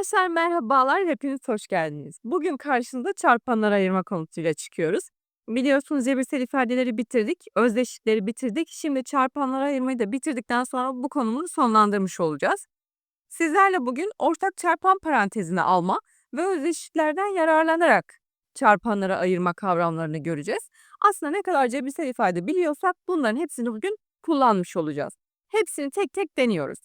Arkadaşlar merhabalar, hepiniz hoş geldiniz. Bugün karşınıza çarpanları ayırma konusuyla çıkıyoruz. Biliyorsunuz cebirsel ifadeleri bitirdik, özdeşlikleri bitirdik. Şimdi çarpanları ayırmayı da bitirdikten sonra bu konumuzu sonlandırmış olacağız. Sizlerle bugün ortak çarpan parantezini alma ve özdeşliklerden yararlanarak çarpanlara ayırma kavramlarını göreceğiz. Aslında ne kadar cebirsel ifade biliyorsak bunların hepsini bugün kullanmış olacağız. Hepsini tek tek deniyoruz.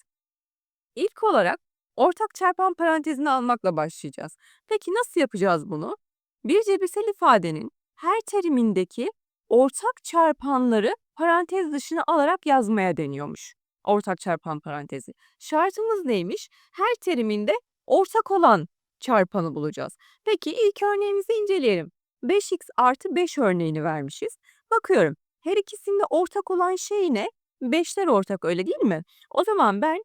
İlk olarak ortak çarpan parantezini almakla başlayacağız. Peki nasıl yapacağız bunu? Bir cebirsel ifadenin her terimindeki ortak çarpanları parantez dışına alarak yazmaya deniyormuş. Ortak çarpan parantezi. Şartımız neymiş? Her teriminde ortak olan çarpanı bulacağız. Peki ilk örneğimizi inceleyelim. 5x artı 5 örneğini vermişiz. Bakıyorum her ikisinde ortak olan şey ne? 5'ler ortak öyle değil mi? O zaman ben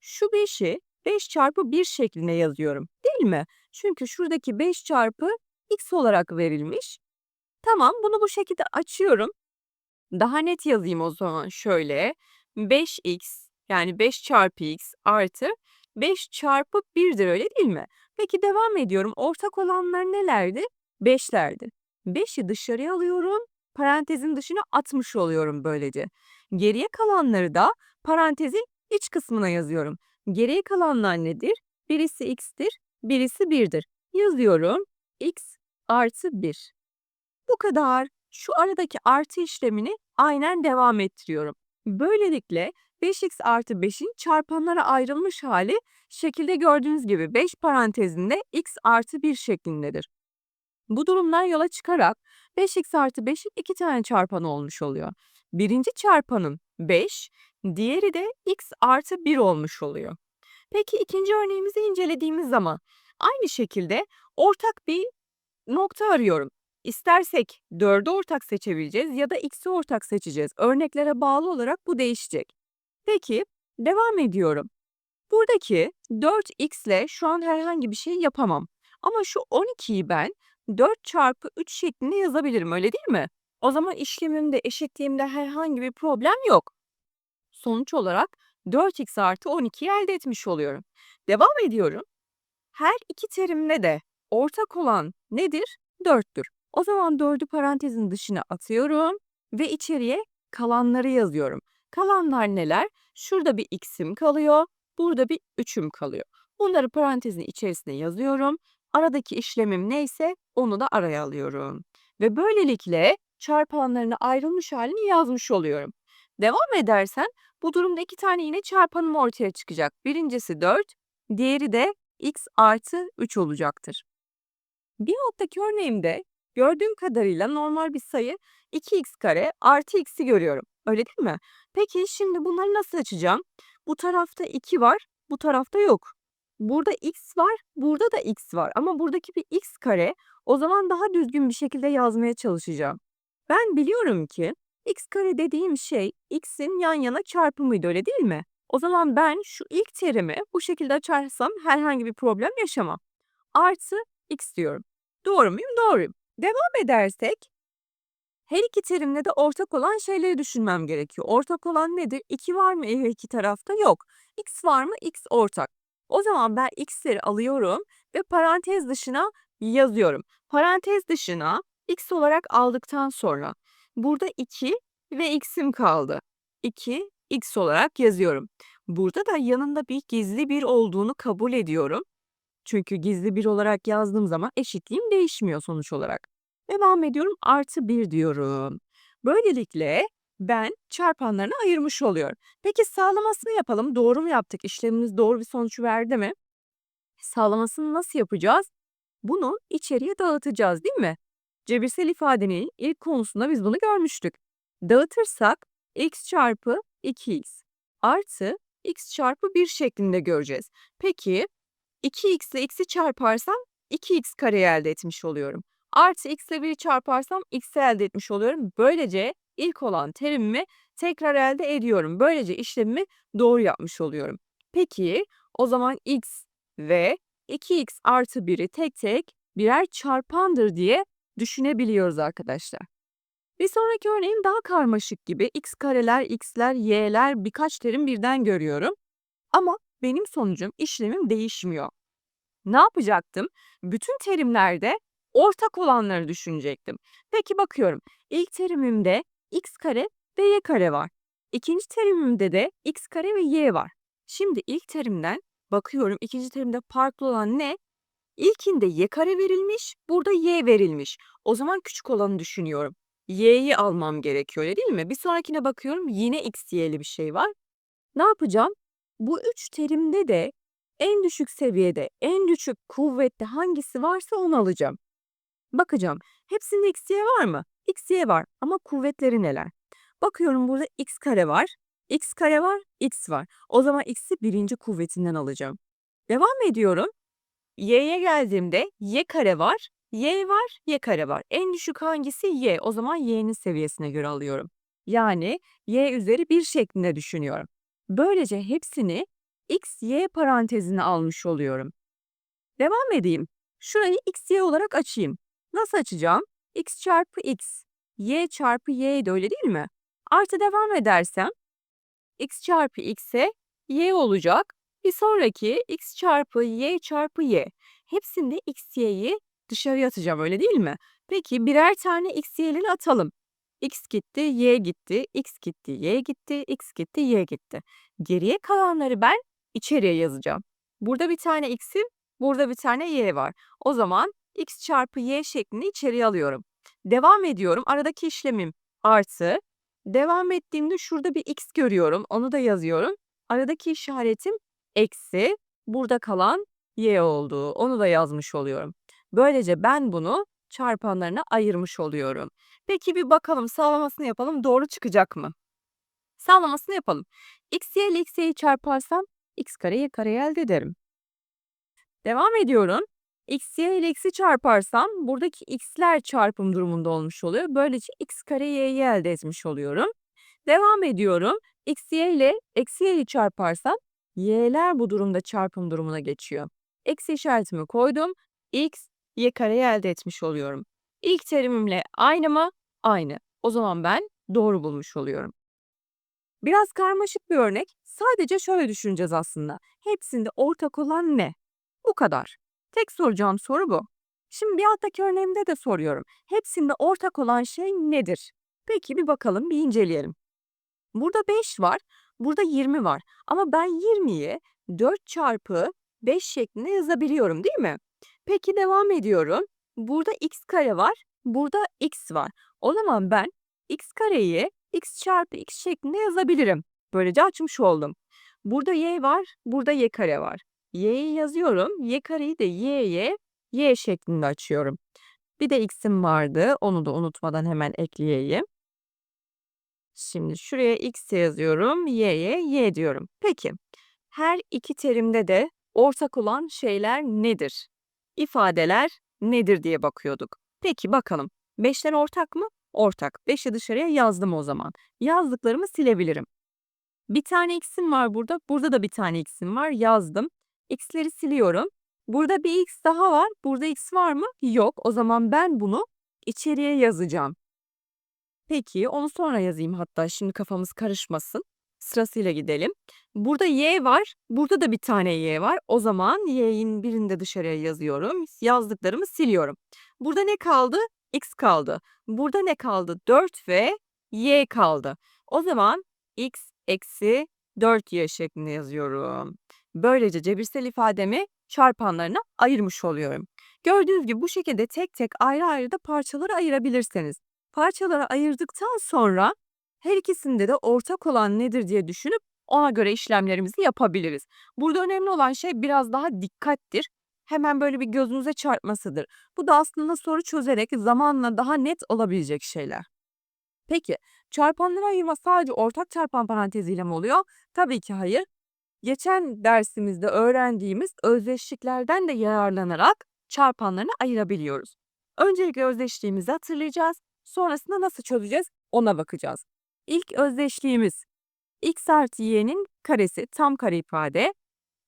şu 5'i 5 çarpı 1 şeklinde yazıyorum. Değil mi? Çünkü şuradaki 5 çarpı x olarak verilmiş. Tamam bunu bu şekilde açıyorum. Daha net yazayım o zaman şöyle. 5x yani 5 çarpı x artı 5 çarpı 1'dir öyle değil mi? Peki devam ediyorum. Ortak olanlar nelerdi? 5'lerdi. 5'i dışarıya alıyorum. Parantezin dışına atmış oluyorum böylece. Geriye kalanları da parantezin iç kısmına yazıyorum. Geriye kalanlar nedir? Birisi x'tir, birisi 1'dir. Yazıyorum. x artı 1. Bu kadar. Şu aradaki artı işlemini aynen devam ettiriyorum. Böylelikle 5x artı 5'in çarpanlara ayrılmış hali şekilde gördüğünüz gibi 5 parantezinde x artı 1 şeklindedir. Bu durumdan yola çıkarak 5x artı 5'in iki tane çarpanı olmuş oluyor. Birinci çarpanım 5, diğeri de x artı 1 olmuş oluyor. Peki ikinci örneğimizi incelediğimiz zaman aynı şekilde ortak bir nokta arıyorum. İstersek 4'ü ortak seçebileceğiz ya da x'i ortak seçeceğiz. Örneklere bağlı olarak bu değişecek. Peki devam ediyorum. Buradaki 4x ile şu an herhangi bir şey yapamam. Ama şu 12'yi ben 4 çarpı 3 şeklinde yazabilirim öyle değil mi? O zaman işlemimde eşitliğimde herhangi bir problem yok. Sonuç olarak 4x artı 12'yi elde etmiş oluyorum. Devam ediyorum. Her iki terimde de ortak olan nedir? 4'tür. O zaman 4'ü parantezin dışına atıyorum ve içeriye kalanları yazıyorum. Kalanlar neler? Şurada bir x'im kalıyor, burada bir 3'üm kalıyor. Bunları parantezin içerisine yazıyorum. Aradaki işlemim neyse onu da araya alıyorum. Ve böylelikle çarpanlarını ayrılmış halini yazmış oluyorum. Devam edersen bu durumda iki tane yine çarpanım ortaya çıkacak. Birincisi 4, diğeri de x artı 3 olacaktır. Bir nottaki örneğimde gördüğüm kadarıyla normal bir sayı 2x kare artı x'i görüyorum. Öyle değil mi? Peki şimdi bunları nasıl açacağım? Bu tarafta 2 var, bu tarafta yok. Burada x var, burada da x var ama buradaki bir x kare o zaman daha düzgün bir şekilde yazmaya çalışacağım. Ben biliyorum ki x kare dediğim şey x'in yan yana çarpımıydı öyle değil mi? O zaman ben şu ilk terimi bu şekilde açarsam herhangi bir problem yaşamam. Artı x diyorum. Doğru muyum? Doğruyum. Devam edersek her iki terimle de ortak olan şeyleri düşünmem gerekiyor. Ortak olan nedir? 2 var mı her iki tarafta? Yok. x var mı? x ortak. O zaman ben x'leri alıyorum ve parantez dışına yazıyorum. Parantez dışına x olarak aldıktan sonra burada 2 ve x'im kaldı. 2 x olarak yazıyorum. Burada da yanında bir gizli bir olduğunu kabul ediyorum. Çünkü gizli bir olarak yazdığım zaman eşitliğim değişmiyor sonuç olarak. Devam ediyorum artı 1 diyorum. Böylelikle ben çarpanlarını ayırmış oluyorum. Peki sağlamasını yapalım. Doğru mu yaptık? İşlemimiz doğru bir sonuç verdi mi? Sağlamasını nasıl yapacağız? Bunu içeriye dağıtacağız değil mi? Cebirsel ifadenin ilk konusunda biz bunu görmüştük. Dağıtırsak x çarpı 2x artı x çarpı 1 şeklinde göreceğiz. Peki 2x ile x'i çarparsam 2x kare elde etmiş oluyorum. Artı x ile 1'i çarparsam x'i elde etmiş oluyorum. Böylece ilk olan terimimi tekrar elde ediyorum. Böylece işlemimi doğru yapmış oluyorum. Peki o zaman x ve 2x artı 1'i tek tek birer çarpandır diye düşünebiliyoruz arkadaşlar. Bir sonraki örneğim daha karmaşık gibi x kareler, x'ler, y'ler birkaç terim birden görüyorum. Ama benim sonucum, işlemim değişmiyor. Ne yapacaktım? Bütün terimlerde ortak olanları düşünecektim. Peki bakıyorum. İlk terimimde x kare ve y kare var. İkinci terimimde de x kare ve y var. Şimdi ilk terimden bakıyorum ikinci terimde farklı olan ne? İlkinde y kare verilmiş, burada y verilmiş. O zaman küçük olanı düşünüyorum. y'yi almam gerekiyor öyle değil mi? Bir sonrakine bakıyorum yine x y'li bir şey var. Ne yapacağım? Bu üç terimde de en düşük seviyede, en düşük kuvvetli hangisi varsa onu alacağım. Bakacağım. Hepsinde x, y var mı? x, y var ama kuvvetleri neler? Bakıyorum burada x kare var, x kare var, x var. O zaman x'i birinci kuvvetinden alacağım. Devam ediyorum. Y'ye geldiğimde y kare var, y var, y kare var. En düşük hangisi? y. O zaman y'nin seviyesine göre alıyorum. Yani y üzeri 1 şeklinde düşünüyorum. Böylece hepsini x, y parantezine almış oluyorum. Devam edeyim. Şurayı x, y olarak açayım. Nasıl açacağım? x çarpı x, y çarpı y de öyle değil mi? Artı devam edersem x çarpı x'e y olacak. Bir sonraki x çarpı y çarpı y. Hepsinde x, y'yi dışarıya atacağım öyle değil mi? Peki birer tane x, y'leri atalım. x gitti, y gitti, x gitti, y gitti, x gitti, y gitti. Geriye kalanları ben içeriye yazacağım. Burada bir tane x'im, burada bir tane y var. O zaman x çarpı y şeklinde içeriye alıyorum. Devam ediyorum. Aradaki işlemim artı. Devam ettiğimde şurada bir x görüyorum. Onu da yazıyorum. Aradaki işaretim eksi. Burada kalan y oldu. Onu da yazmış oluyorum. Böylece ben bunu çarpanlarına ayırmış oluyorum. Peki bir bakalım sağlamasını yapalım. Doğru çıkacak mı? Sağlamasını yapalım. x, y ile x, y'yi çarparsam x kare y kare elde ederim. Devam ediyorum. x, y ile x'i çarparsam buradaki x'ler çarpım durumunda olmuş oluyor. Böylece x kare y'yi elde etmiş oluyorum. Devam ediyorum. x, y ile eksi y'yi çarparsam y'ler bu durumda çarpım durumuna geçiyor. Eksi işaretimi koydum. x, y kareyi elde etmiş oluyorum. İlk terimimle aynı mı? Aynı. O zaman ben doğru bulmuş oluyorum. Biraz karmaşık bir örnek. Sadece şöyle düşüneceğiz aslında. Hepsinde ortak olan ne? Bu kadar. Tek soracağım soru bu. Şimdi bir alttaki örneğimde de soruyorum. Hepsinde ortak olan şey nedir? Peki bir bakalım, bir inceleyelim. Burada 5 var, burada 20 var. Ama ben 20'yi 4 çarpı 5 şeklinde yazabiliyorum değil mi? Peki devam ediyorum. Burada x kare var, burada x var. O zaman ben x kareyi x çarpı x şeklinde yazabilirim. Böylece açmış oldum. Burada y var, burada y kare var. y'yi yazıyorum, y kareyi de y'ye y şeklinde açıyorum. Bir de x'im vardı, onu da unutmadan hemen ekleyeyim. Şimdi şuraya x yazıyorum, y'ye y diyorum. Peki, her iki terimde de ortak olan şeyler nedir? İfadeler nedir diye bakıyorduk. Peki bakalım. 5'ler ortak mı? Ortak. 5'i dışarıya yazdım o zaman. Yazdıklarımı silebilirim. Bir tane x'im var burada. Burada da bir tane x'im var. Yazdım. X'leri siliyorum. Burada bir x daha var. Burada x var mı? Yok. O zaman ben bunu içeriye yazacağım. Peki onu sonra yazayım hatta şimdi kafamız karışmasın. Sırasıyla gidelim. Burada y var. Burada da bir tane y var. O zaman y'nin birini de dışarıya yazıyorum. Yazdıklarımı siliyorum. Burada ne kaldı? x kaldı. Burada ne kaldı? 4 ve y kaldı. O zaman x eksi 4y şeklinde yazıyorum. Böylece cebirsel ifademi çarpanlarına ayırmış oluyorum. Gördüğünüz gibi bu şekilde tek tek ayrı ayrı da parçalara ayırabilirsiniz. Parçalara ayırdıktan sonra her ikisinde de ortak olan nedir diye düşünüp ona göre işlemlerimizi yapabiliriz. Burada önemli olan şey biraz daha dikkattir. Hemen böyle bir gözünüze çarpmasıdır. Bu da aslında soru çözerek zamanla daha net olabilecek şeyler. Peki çarpanları ayırma sadece ortak çarpan paranteziyle mi oluyor? Tabii ki hayır. Geçen dersimizde öğrendiğimiz özdeşliklerden de yararlanarak çarpanlarını ayırabiliyoruz. Öncelikle özdeşliğimizi hatırlayacağız. Sonrasında nasıl çözeceğiz ona bakacağız. İlk özdeşliğimiz x artı y'nin karesi tam kare ifade.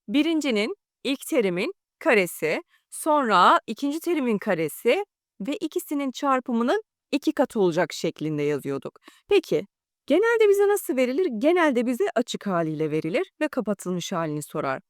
Birincinin ilk terimin karesi, sonra ikinci terimin karesi ve ikisinin çarpımının iki katı olacak şeklinde yazıyorduk. Peki genelde bize nasıl verilir? Genelde bize açık haliyle verilir ve kapatılmış halini sorar.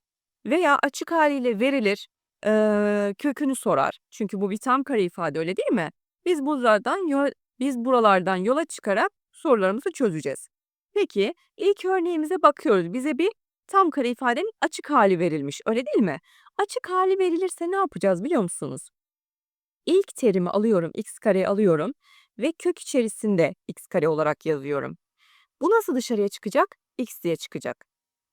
Veya açık haliyle verilir, eee, kökünü sorar. Çünkü bu bir tam kare ifade öyle değil mi? Biz buralardan yo biz buralardan yola çıkarak sorularımızı çözeceğiz. Peki ilk örneğimize bakıyoruz. Bize bir tam kare ifadenin açık hali verilmiş öyle değil mi? Açık hali verilirse ne yapacağız biliyor musunuz? İlk terimi alıyorum, x kareyi alıyorum ve kök içerisinde x kare olarak yazıyorum. Bu nasıl dışarıya çıkacak? x diye çıkacak.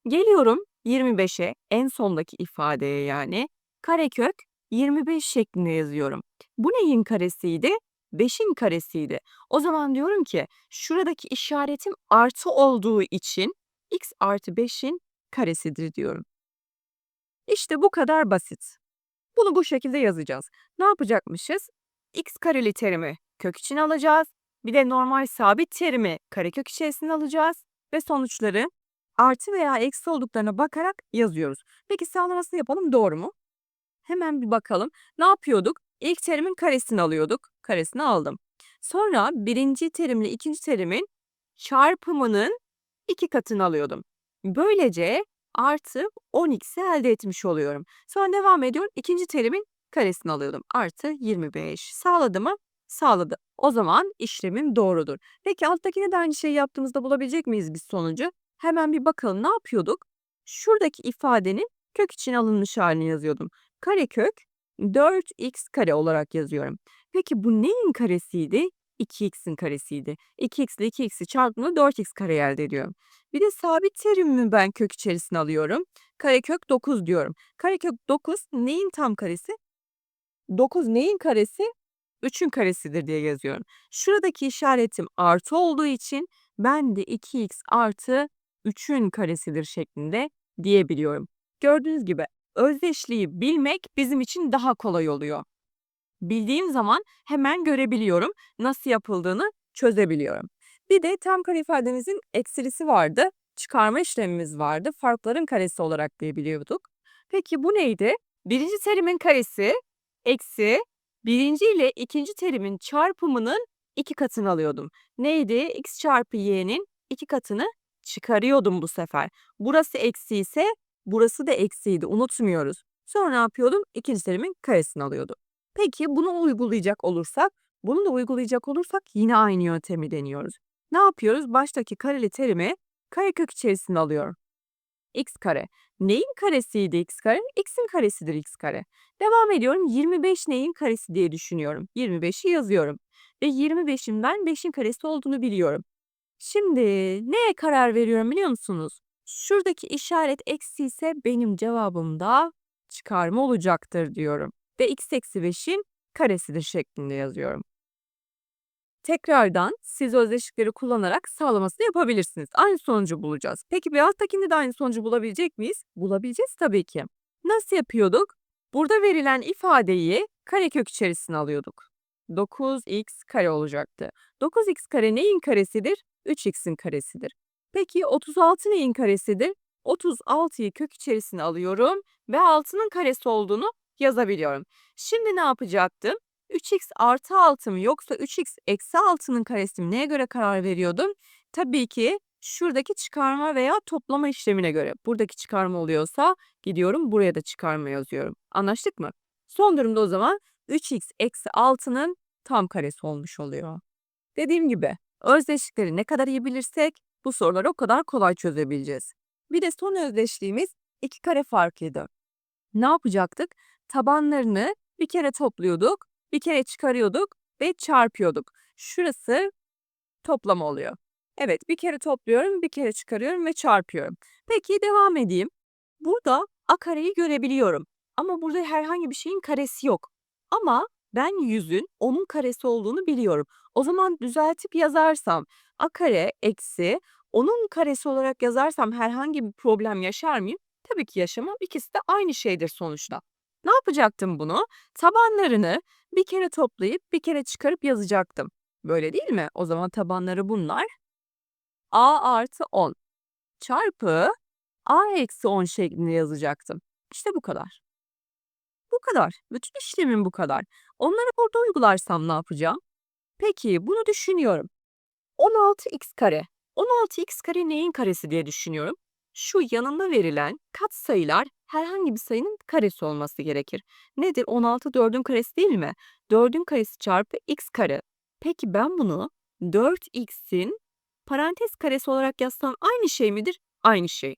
Geliyorum 25'e en sondaki ifadeye yani karekök 25 şeklinde yazıyorum. Bu neyin karesiydi? 5'in karesiydi. O zaman diyorum ki şuradaki işaretim artı olduğu için x artı 5'in karesidir diyorum. İşte bu kadar basit. Bunu bu şekilde yazacağız. Ne yapacakmışız? x kareli terimi kök içine alacağız. Bir de normal sabit terimi karekök içerisine alacağız. Ve sonuçları artı veya eksi olduklarına bakarak yazıyoruz. Peki sağlamasını yapalım doğru mu? Hemen bir bakalım. Ne yapıyorduk? İlk terimin karesini alıyorduk. Karesini aldım. Sonra birinci terimle ikinci terimin çarpımının iki katını alıyordum. Böylece artı 10x'i elde etmiş oluyorum. Sonra devam ediyorum. İkinci terimin karesini alıyordum. Artı 25. Sağladı mı? Sağladı. O zaman işlemim doğrudur. Peki alttakine de aynı şeyi yaptığımızda bulabilecek miyiz biz sonucu? Hemen bir bakalım ne yapıyorduk? Şuradaki ifadenin kök için alınmış halini yazıyordum. Karekök 4x kare olarak yazıyorum. Peki bu neyin karesiydi? 2x'in karesiydi. 2x ile 2x'i çarptığımda 4x kare elde ediyorum. Bir de sabit terimimi ben kök içerisine alıyorum. Karekök 9 diyorum. Karekök 9 neyin tam karesi? 9 neyin karesi? 3'ün karesidir diye yazıyorum. Şuradaki işaretim artı olduğu için ben de 2x artı 3'ün karesidir şeklinde diyebiliyorum. Gördüğünüz gibi özdeşliği bilmek bizim için daha kolay oluyor. Bildiğim zaman hemen görebiliyorum. Nasıl yapıldığını çözebiliyorum. Bir de tam kare ifademizin eksilisi vardı. Çıkarma işlemimiz vardı. Farkların karesi olarak diyebiliyorduk. Peki bu neydi? Birinci terimin karesi eksi birinci ile ikinci terimin çarpımının iki katını alıyordum. Neydi? x çarpı y'nin iki katını çıkarıyordum bu sefer. Burası eksi ise burası da eksiydi. Unutmuyoruz. Sonra ne yapıyordum? İkinci terimin karesini alıyordum. Peki bunu uygulayacak olursak, bunu da uygulayacak olursak yine aynı yöntemi deniyoruz. Ne yapıyoruz? Baştaki kareli terimi karekök içerisine alıyorum. x kare. Neyin karesiydi x kare? x'in karesidir x kare. Devam ediyorum. 25 neyin karesi diye düşünüyorum. 25'i yazıyorum. Ve 25'in ben 5'in karesi olduğunu biliyorum. Şimdi neye karar veriyorum biliyor musunuz? Şuradaki işaret eksi ise benim cevabım da çıkarma olacaktır diyorum. Ve x eksi 5'in karesidir şeklinde yazıyorum. Tekrardan siz özdeşlikleri kullanarak sağlamasını yapabilirsiniz. Aynı sonucu bulacağız. Peki bir alttakinde de aynı sonucu bulabilecek miyiz? Bulabileceğiz tabii ki. Nasıl yapıyorduk? Burada verilen ifadeyi karekök içerisine alıyorduk. 9x kare olacaktı. 9x kare neyin karesidir? 3x'in karesidir. Peki 36 neyin karesidir? 36'yı kök içerisine alıyorum ve 6'nın karesi olduğunu yazabiliyorum. Şimdi ne yapacaktım? 3x artı 6 mı yoksa 3x eksi 6'nın karesi mi neye göre karar veriyordum? Tabii ki şuradaki çıkarma veya toplama işlemine göre. Buradaki çıkarma oluyorsa gidiyorum buraya da çıkarma yazıyorum. Anlaştık mı? Son durumda o zaman 3x eksi 6'nın tam karesi olmuş oluyor. Dediğim gibi özdeşlikleri ne kadar iyi bilirsek bu soruları o kadar kolay çözebileceğiz. Bir de son özdeşliğimiz iki kare farklıydı. Ne yapacaktık? Tabanlarını bir kere topluyorduk, bir kere çıkarıyorduk ve çarpıyorduk. Şurası toplama oluyor. Evet bir kere topluyorum, bir kere çıkarıyorum ve çarpıyorum. Peki devam edeyim. Burada a kareyi görebiliyorum. Ama burada herhangi bir şeyin karesi yok. Ama ben yüzün onun karesi olduğunu biliyorum. O zaman düzeltip yazarsam a kare eksi onun karesi olarak yazarsam herhangi bir problem yaşar mıyım? Tabii ki yaşamam. İkisi de aynı şeydir sonuçta. Ne yapacaktım bunu? Tabanlarını bir kere toplayıp bir kere çıkarıp yazacaktım. Böyle değil mi? O zaman tabanları bunlar. a artı 10 çarpı a eksi 10 şeklinde yazacaktım. İşte bu kadar. Bu kadar. Bütün işlemin bu kadar. Onları burada uygularsam ne yapacağım? Peki bunu düşünüyorum. 16x kare. 16x kare neyin karesi diye düşünüyorum. şu yanında verilen katsayılar herhangi bir sayının karesi olması gerekir. Nedir? 16 4'ün karesi değil mi? 4'ün karesi çarpı x kare. Peki ben bunu 4x'in parantez karesi olarak yazsam aynı şey midir? Aynı şey.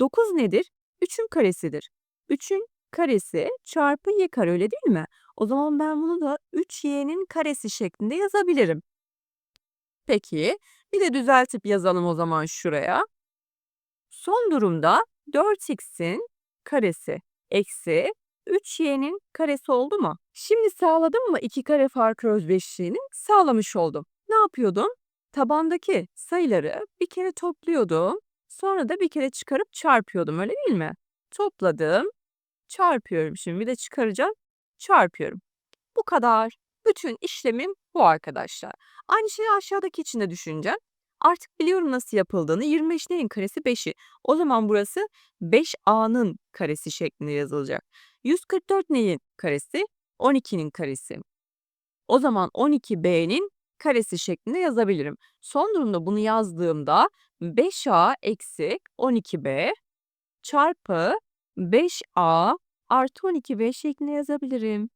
9 nedir? 3'ün karesidir. 3'ün karesi çarpı y kare öyle değil mi? O zaman ben bunu da 3y'nin karesi şeklinde yazabilirim. Peki bir de düzeltip yazalım o zaman şuraya. Son durumda 4x'in karesi eksi 3y'nin karesi oldu mu? Şimdi sağladım mı iki kare farkı özdeşliğini? Sağlamış oldum. Ne yapıyordum? Tabandaki sayıları bir kere topluyordum. Sonra da bir kere çıkarıp çarpıyordum öyle değil mi? Topladım, çarpıyorum şimdi bir de çıkaracağım, çarpıyorum. Bu kadar. Bütün işlemim bu arkadaşlar. Aynı şeyi aşağıdaki için de düşüneceğim. Artık biliyorum nasıl yapıldığını. 25 neyin karesi? 5'i. O zaman burası 5a'nın karesi şeklinde yazılacak. 144 neyin karesi? 12'nin karesi. O zaman 12b'nin karesi şeklinde yazabilirim. Son durumda bunu yazdığımda 5a eksi 12b çarpı 5a artı 12b şeklinde yazabilirim.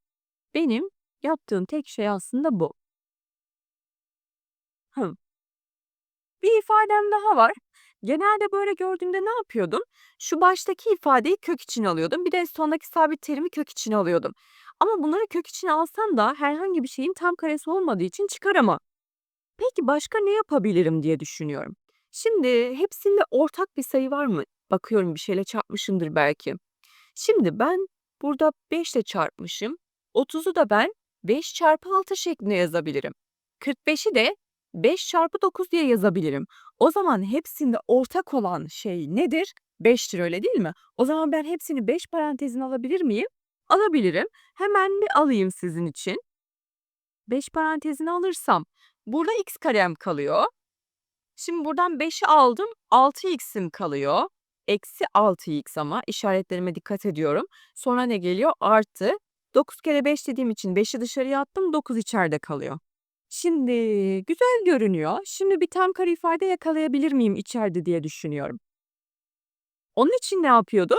Benim yaptığım tek şey aslında bu. Hımm. Bir ifadem daha var. Genelde böyle gördüğümde ne yapıyordum? Şu baştaki ifadeyi kök içine alıyordum. Bir de sondaki sabit terimi kök içine alıyordum. Ama bunları kök içine alsam da herhangi bir şeyin tam karesi olmadığı için çıkaramam. Peki başka ne yapabilirim diye düşünüyorum. Şimdi hepsinde ortak bir sayı var mı? Bakıyorum bir şeyle çarpmışımdır belki. Şimdi ben burada 5 ile çarpmışım. 30'u da ben 5 çarpı 6 şeklinde yazabilirim. 45'i de 5 çarpı 9 diye yazabilirim. O zaman hepsinde ortak olan şey nedir? 5'tir öyle değil mi? O zaman ben hepsini 5 parantezine alabilir miyim? Alabilirim. Hemen bir alayım sizin için. 5 parantezine alırsam burada x karem kalıyor. Şimdi buradan 5'i aldım. 6x'im kalıyor. Eksi 6x ama işaretlerime dikkat ediyorum. Sonra ne geliyor? Artı. 9 kere 5 dediğim için 5'i dışarıya attım. 9 içeride kalıyor. Şimdi güzel görünüyor. Şimdi bir tam kare ifade yakalayabilir miyim içeride diye düşünüyorum. Onun için ne yapıyordum?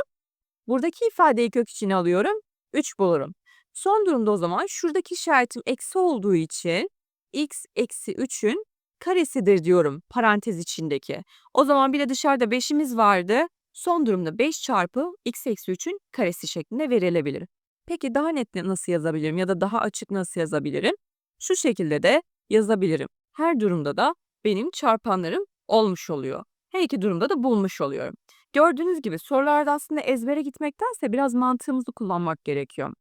Buradaki ifadeyi kök içine alıyorum. 3 bulurum. Son durumda o zaman şuradaki işaretim eksi olduğu için x eksi 3'ün karesidir diyorum parantez içindeki. O zaman bir de dışarıda 5'imiz vardı. Son durumda 5 çarpı x eksi 3'ün karesi şeklinde verilebilir. Peki daha net nasıl yazabilirim ya da daha açık nasıl yazabilirim? Şu şekilde de yazabilirim. Her durumda da benim çarpanlarım olmuş oluyor. Her iki durumda da bulmuş oluyorum. Gördüğünüz gibi sorularda aslında ezbere gitmektense biraz mantığımızı kullanmak gerekiyor.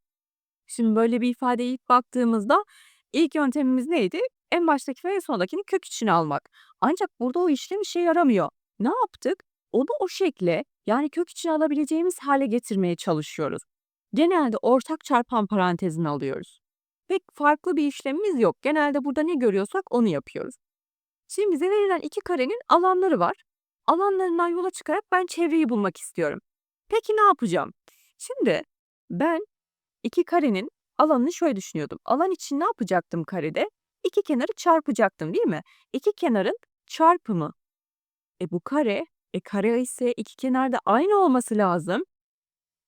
Şimdi böyle bir ifadeye ilk baktığımızda ilk yöntemimiz neydi? En baştaki ve en sondakini kök içine almak. Ancak burada o işlem işe yaramıyor. Ne yaptık? Onu o şekle yani kök içine alabileceğimiz hale getirmeye çalışıyoruz. Genelde ortak çarpan parantezini alıyoruz. Pek farklı bir işlemimiz yok. Genelde burada ne görüyorsak onu yapıyoruz. Şimdi bize verilen iki karenin alanları var. Alanlarından yola çıkarak ben çevreyi bulmak istiyorum. Peki ne yapacağım? Şimdi ben iki karenin alanını şöyle düşünüyordum. Alan için ne yapacaktım karede? İki kenarı çarpacaktım değil mi? İki kenarın çarpımı. E bu kare, e kare ise iki kenarda aynı olması lazım.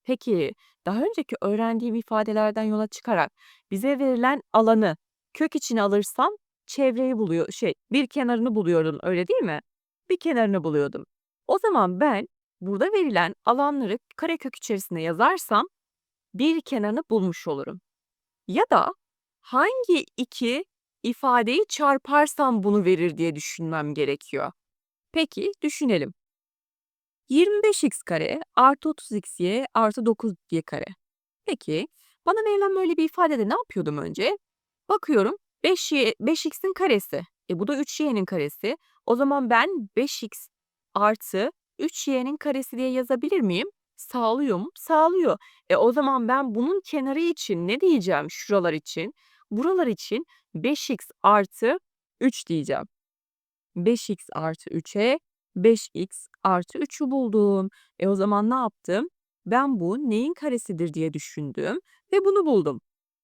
Peki daha önceki öğrendiğim ifadelerden yola çıkarak bize verilen alanı kök içine alırsam çevreyi buluyor şey bir kenarını buluyordum öyle değil mi? Bir kenarını buluyordum. O zaman ben burada verilen alanları karekök içerisine yazarsam bir kenarını bulmuş olurum. Ya da hangi iki ifadeyi çarparsam bunu verir diye düşünmem gerekiyor. Peki düşünelim. 25x kare artı 30xy artı 9y kare. Peki bana verilen böyle bir ifadede ne yapıyordum önce? Bakıyorum 5y, 5x'in karesi. E bu da 3y'nin karesi. O zaman ben 5x artı 3y'nin karesi diye yazabilir miyim? Sağlıyor mu? Sağlıyor. E o zaman ben bunun kenarı için ne diyeceğim şuralar için? Buralar için 5x artı 3 diyeceğim. 5x artı 3'e 5x artı 3'ü buldum. E o zaman ne yaptım? Ben bu neyin karesidir diye düşündüm ve bunu buldum.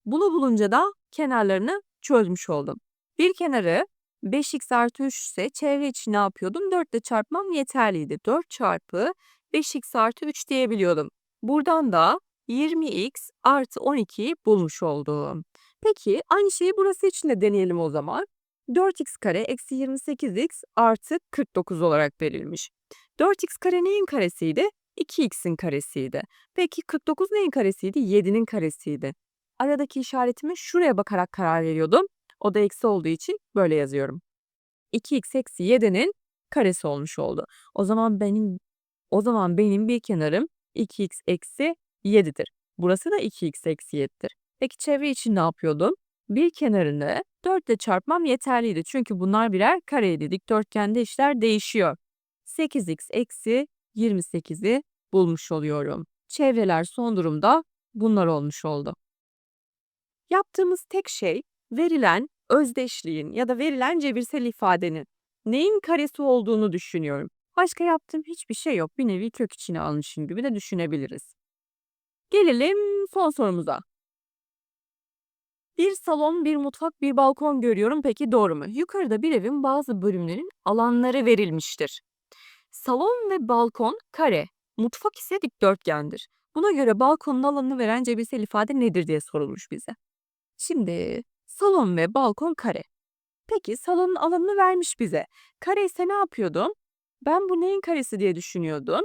Bunu bulunca da kenarlarını çözmüş oldum. Bir kenarı 5x artı 3 ise çevre için ne yapıyordum? 4 ile çarpmam yeterliydi. 4 çarpı 5x artı 3 diyebiliyordum. Buradan da 20x artı 12'yi bulmuş oldum. Peki aynı şeyi burası için de deneyelim o zaman. 4x kare eksi 28x artı 49 olarak verilmiş. 4x kare neyin karesiydi? 2x'in karesiydi. Peki 49 neyin karesiydi? 7'nin karesiydi. Aradaki işaretimi şuraya bakarak karar veriyordum. O da eksi olduğu için böyle yazıyorum. 2x eksi 7'nin karesi olmuş oldu. O zaman benim o zaman benim bir kenarım 2x eksi 7'dir. Burası da 2x eksi 7'dir. Peki çevre için ne yapıyordum? Bir kenarını 4 ile çarpmam yeterliydi. Çünkü bunlar birer kareydi. Dikdörtgende işler değişiyor. 8x eksi 28'i bulmuş oluyorum. Çevreler son durumda bunlar olmuş oldu. Yaptığımız tek şey verilen özdeşliğin ya da verilen cebirsel ifadenin neyin karesi olduğunu düşünüyorum. Başka yaptığım hiçbir şey yok. Bir nevi kök içine almışım gibi de düşünebiliriz. Gelelim son sorumuza. Bir salon, bir mutfak, bir balkon görüyorum. Peki doğru mu? Yukarıda bir evin bazı bölümlerin alanları verilmiştir. Salon ve balkon kare, mutfak ise dikdörtgendir. Buna göre balkonun alanını veren cebirsel ifade nedir diye sorulmuş bize. Şimdi salon ve balkon kare. Peki salonun alanını vermiş bize. Kare ise ne yapıyordum? Ben bu neyin karesi diye düşünüyordum.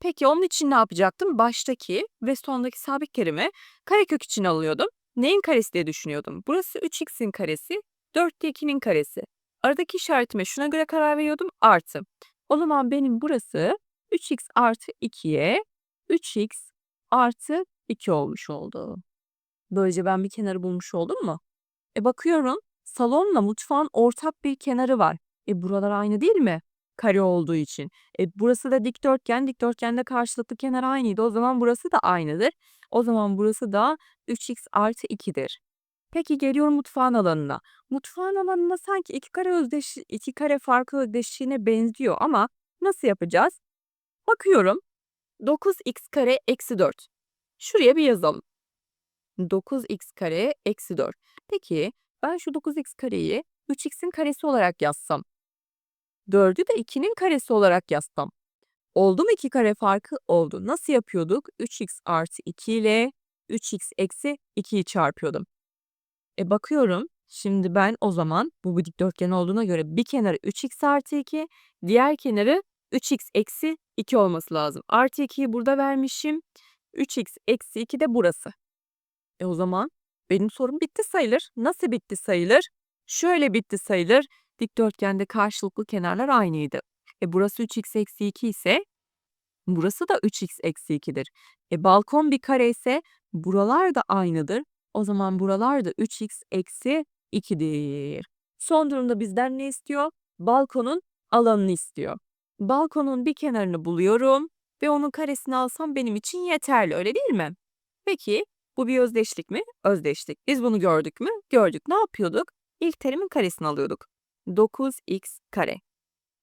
Peki onun için ne yapacaktım? Baştaki ve sondaki sabit kerimi karekök için alıyordum. Neyin karesi diye düşünüyordum. Burası 3x'in karesi, 4'te 2'nin karesi. Aradaki işaretime şuna göre karar veriyordum. Artı. O zaman benim burası 3x artı 2'ye 3x artı 2 olmuş oldu. Böylece ben bir kenarı bulmuş oldum mu? E bakıyorum salonla mutfağın ortak bir kenarı var. E buralar aynı değil mi? Kare olduğu için. E burası da dikdörtgen. Dikdörtgende karşılıklı kenar aynıydı. O zaman burası da aynıdır. O zaman burası da 3x artı 2'dir. Peki geliyorum mutfağın alanına. Mutfağın alanına sanki iki kare özdeş, iki kare farklı özdeşliğine benziyor ama nasıl yapacağız? Bakıyorum. 9x kare eksi 4. Şuraya bir yazalım. 9x kare eksi 4. Peki ben şu 9x kareyi 3x'in karesi olarak yazsam. 4'ü de 2'nin karesi olarak yazsam. Oldu mu 2 kare farkı? Oldu. Nasıl yapıyorduk? 3x artı 2 ile 3x eksi 2'yi çarpıyordum. E bakıyorum. Şimdi ben o zaman bu bir dikdörtgen olduğuna göre bir kenarı 3x artı 2, diğer kenarı 3x eksi 2 olması lazım. Artı 2'yi burada vermişim. 3x eksi 2 de burası. E o zaman benim sorum bitti sayılır. Nasıl bitti sayılır? Şöyle bitti sayılır. Dikdörtgende karşılıklı kenarlar aynıydı. E burası 3x eksi 2 ise burası da 3x eksi 2'dir. E balkon bir kare ise buralar da aynıdır. O zaman buralar da 3x eksi 2'dir. Son durumda bizden ne istiyor? Balkonun alanını istiyor. Balkonun bir kenarını buluyorum ve onun karesini alsam benim için yeterli öyle değil mi? Peki bu bir özdeşlik mi? Özdeşlik. Biz bunu gördük mü? Gördük. Ne yapıyorduk? İlk terimin karesini alıyorduk. 9x kare.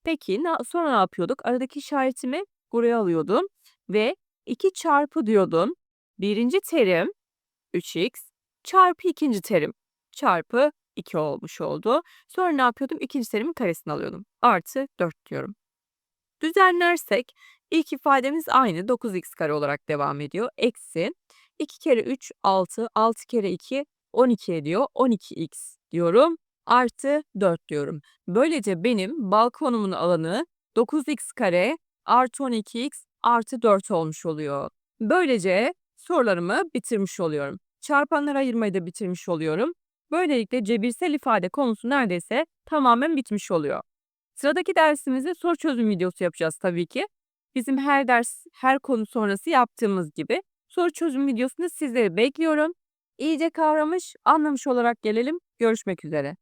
Peki sonra ne yapıyorduk? Aradaki işaretimi buraya alıyordum ve 2 çarpı diyordum. Birinci terim 3x çarpı ikinci terim çarpı 2 olmuş oldu. Sonra ne yapıyordum? İkinci terimin karesini alıyordum. Artı 4 diyorum. Düzenlersek ilk ifademiz aynı 9x kare olarak devam ediyor. Eksi 2 kere 3 6, 6 kere 2 12 ediyor. 12x diyorum. Artı 4 diyorum. Böylece benim balkonumun alanı 9x kare artı 12x artı 4 olmuş oluyor. Böylece sorularımı bitirmiş oluyorum. Çarpanlar ayırmayı da bitirmiş oluyorum. Böylelikle cebirsel ifade konusu neredeyse tamamen bitmiş oluyor. Sıradaki dersimizde soru çözüm videosu yapacağız tabii ki. Bizim her ders, her konu sonrası yaptığımız gibi soru çözüm videosunu sizleri bekliyorum. İyice kavramış, anlamış olarak gelelim. Görüşmek üzere.